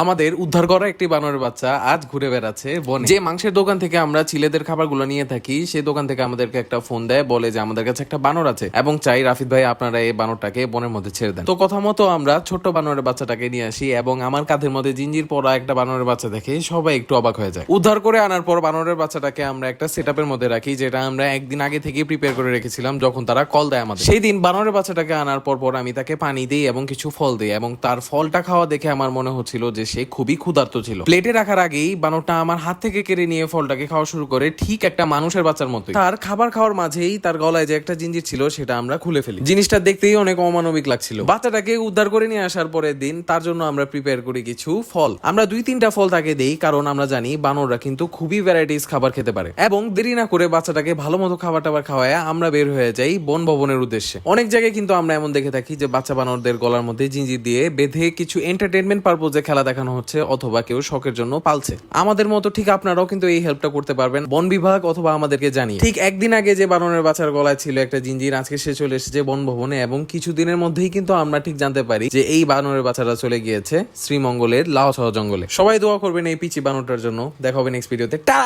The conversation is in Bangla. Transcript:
আমাদের উদ্ধার করা একটি বানরের বাচ্চা আজ ঘুরে বেড়াচ্ছে বনে। যে মাংসের দোকান থেকে আমরা ছেলেদের খাবারগুলো নিয়ে থাকি সেই দোকান থেকে আমাদেরকে একটা ফোন দেয়, বলে যে আমাদের কাছে একটা বানর আছে। এবং চাই রাফিদ ভাই, আপনারা এই বানরটাকে বনের মধ্যে ছেড়ে দেন। তো কথা মতো আমরা ছোট্ট বানরের বাচ্চাটাকে নিয়ে আসি এবং আমার কাঁধের মধ্যে জিঞ্জির পরা একটা বানরের বাচ্চা দেখে সবাই একটু অবাক হয়ে যায়। উদ্ধার করে আনার পর বানরের বাচ্চাটাকে আমরা একটা সেট মধ্যে রাখি, যেটা আমরা একদিন আগে থেকে প্রিপেয়ার করে রেখেছিলাম, যখন তারা কল দেয় আমাদের। সেই দিন বানরের বাচ্চাটাকে আনার পর পর আমি তাকে পানি দিই এবং কিছু ফল দিই এবং তার ফলটা খাওয়া দেখে আমার মনে হচ্ছিল যে সে খুবই ক্ষুধার্ত ছিল। প্লেটে রাখার আগেই বানরটা আমার হাত থেকে কেড়ে নিয়ে ফলটাকে খাওয়া শুরু করে ঠিক একটা মানুষের বাচ্চার মতো তার খাবার খাওয়ার মাঝেই তার গলায় যে একটা জিঞ্জির ছিল সেটা আমরা খুলে ফেলি। জিনিসটা দেখতেই অনেক অমানবিক লাগছিল। বাচ্চাটাকে উদ্ধার করে নিয়ে আসার পরের দিন তার জন্য আমরা প্রিপেয়ার করি কিছু ফল। আমরা দুই তিনটা ফল তাকে দেই কারণ আমরা জানি বানররা কিন্তু খুবই ভ্যারাইটিস খাবার খেতে পারে। এবং দেরি না করে বাচ্চাটাকে ভালো মতো খাবার টাবার খাওয়ায় আমরা বের হয়ে যাই বন ভবনের উদ্দেশ্যে। অনেক জায়গায় কিন্তু আমরা এমন দেখে থাকি যে বাচ্চা বানরদের গলার মধ্যে জিঞ্জির দিয়ে বেঁধে কিছু এন্টারটেনমেন্ট পারপোজে খেলা দেখানো হচ্ছে অথবা কেউ শখের জন্য পালছে। আমাদের মতো ঠিক আপনারাও কিন্তু এই হেল্পটা করতে পারবেন। বন বিভাগ অথবা আমাদেরকে জানিয়ে। ঠিক একদিন আগে যে বানরের বাচ্চার গলায় ছিল একটা জিঞ্জির, আজকে সে চলে এসেছে বন ভবনে এবং কিছুদিনের মধ্যেই কিন্তু আমরা ঠিক জানতে পারি যে এই বানরের বাচ্চারা চলে গিয়েছে শ্রীমঙ্গলের লাউসহ জঙ্গলে। সবাই দোয়া করবেন এই পিচি বানরটার জন্য। দেখা হবে নেক্সট ভিডিওতে টা